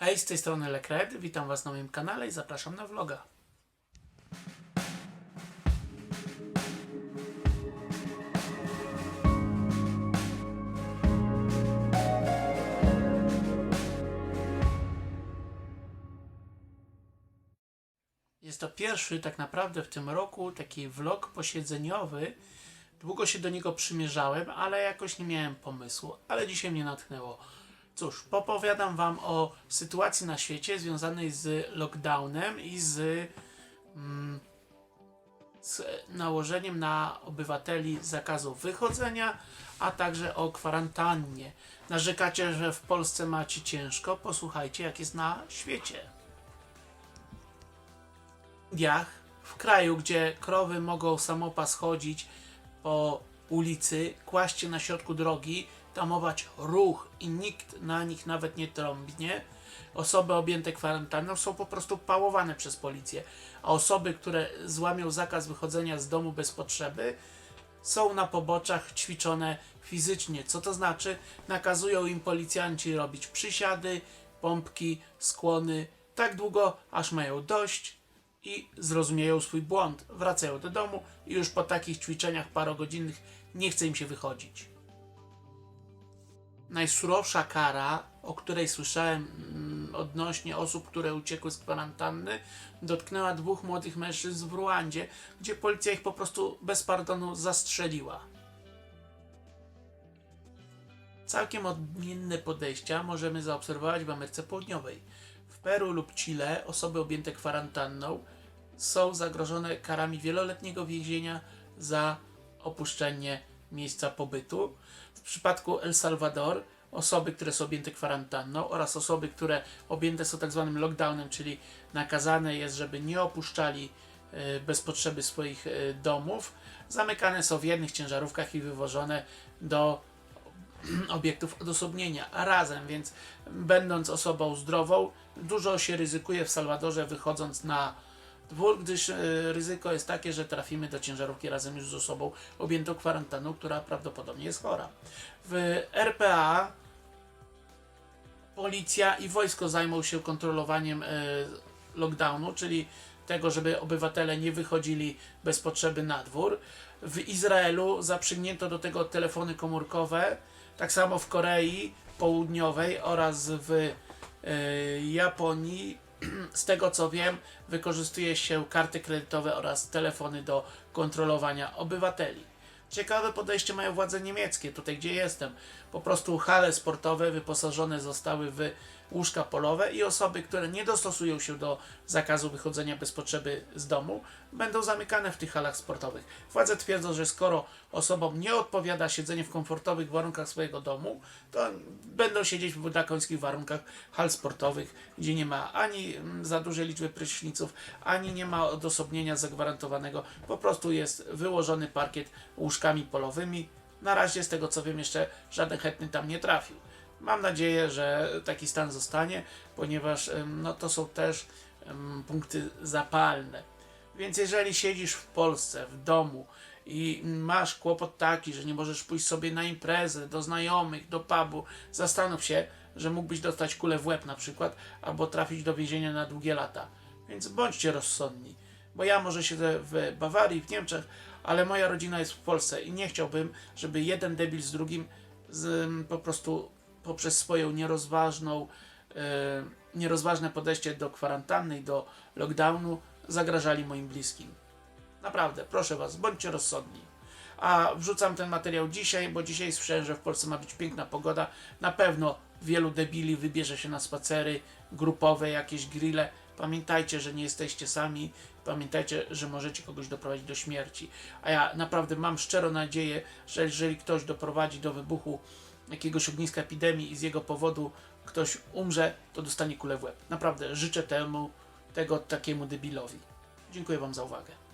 Hej, z tej strony Lekred, witam Was na moim kanale i zapraszam na vloga. Jest to pierwszy tak naprawdę w tym roku taki vlog posiedzeniowy. Długo się do niego przymierzałem, ale jakoś nie miałem pomysłu, ale dzisiaj mnie natchnęło. Cóż, popowiadam Wam o sytuacji na świecie związanej z lockdownem i z, mm, z nałożeniem na obywateli zakazu wychodzenia, a także o kwarantannie. Narzekacie, że w Polsce macie ciężko? Posłuchajcie, jak jest na świecie. W Indiach, w kraju, gdzie krowy mogą samopas chodzić po ulicy, kłaść się na środku drogi, ruch i nikt na nich nawet nie trąbnie, osoby objęte kwarantanną są po prostu pałowane przez policję, a osoby, które złamią zakaz wychodzenia z domu bez potrzeby, są na poboczach ćwiczone fizycznie. Co to znaczy? Nakazują im policjanci robić przysiady, pompki, skłony, tak długo, aż mają dość i zrozumieją swój błąd. Wracają do domu i już po takich ćwiczeniach parogodzinnych nie chce im się wychodzić. Najsurowsza kara, o której słyszałem mm, odnośnie osób, które uciekły z kwarantanny, dotknęła dwóch młodych mężczyzn w Ruandzie, gdzie policja ich po prostu bez pardonu zastrzeliła. Całkiem odmienne podejścia możemy zaobserwować w Ameryce Południowej. W Peru lub Chile osoby objęte kwarantanną są zagrożone karami wieloletniego więzienia za opuszczenie miejsca pobytu. W przypadku El Salvador osoby, które są objęte kwarantanną oraz osoby, które objęte są tak zwanym lockdownem, czyli nakazane jest, żeby nie opuszczali e, bez potrzeby swoich e, domów, zamykane są w jednych ciężarówkach i wywożone do obiektów odosobnienia a razem, więc będąc osobą zdrową, dużo się ryzykuje w Salwadorze wychodząc na dwór, gdyż e, ryzyko jest takie, że trafimy do ciężarówki razem już z osobą objętą kwarantanną, która prawdopodobnie jest chora. W RPA policja i wojsko zajmą się kontrolowaniem e, lockdownu, czyli tego, żeby obywatele nie wychodzili bez potrzeby na dwór. W Izraelu zaprzygnięto do tego telefony komórkowe, tak samo w Korei Południowej oraz w e, Japonii. Z tego co wiem, wykorzystuje się karty kredytowe oraz telefony do kontrolowania obywateli. Ciekawe podejście mają władze niemieckie, tutaj gdzie jestem. Po prostu hale sportowe wyposażone zostały w łóżka polowe i osoby, które nie dostosują się do zakazu wychodzenia bez potrzeby z domu, będą zamykane w tych halach sportowych. Władze twierdzą, że skoro osobom nie odpowiada siedzenie w komfortowych warunkach swojego domu, to będą siedzieć w drakońskich warunkach hal sportowych, gdzie nie ma ani mm, za dużej liczby pryszniców, ani nie ma odosobnienia zagwarantowanego. Po prostu jest wyłożony parkiet łóżkami polowymi. Na razie, z tego co wiem, jeszcze żaden chętny tam nie trafił. Mam nadzieję, że taki stan zostanie, ponieważ no, to są też em, punkty zapalne. Więc jeżeli siedzisz w Polsce, w domu i masz kłopot taki, że nie możesz pójść sobie na imprezę, do znajomych, do pubu, zastanów się, że mógłbyś dostać kulę w łeb na przykład, albo trafić do więzienia na długie lata. Więc bądźcie rozsądni. Bo ja może siedzę w Bawarii, w Niemczech, ale moja rodzina jest w Polsce i nie chciałbym, żeby jeden debil z drugim z, po prostu poprzez swoją nierozważną, e, nierozważne podejście do kwarantanny i do lockdownu zagrażali moim bliskim. Naprawdę, proszę Was, bądźcie rozsądni. A wrzucam ten materiał dzisiaj, bo dzisiaj słyszałem, że w Polsce ma być piękna pogoda. Na pewno wielu debili wybierze się na spacery grupowe, jakieś grille. Pamiętajcie, że nie jesteście sami. Pamiętajcie, że możecie kogoś doprowadzić do śmierci. A ja naprawdę mam szczerą nadzieję, że jeżeli ktoś doprowadzi do wybuchu jakiegoś ogniska epidemii i z jego powodu ktoś umrze, to dostanie kulę w łeb. Naprawdę życzę temu, tego takiemu debilowi. Dziękuję Wam za uwagę.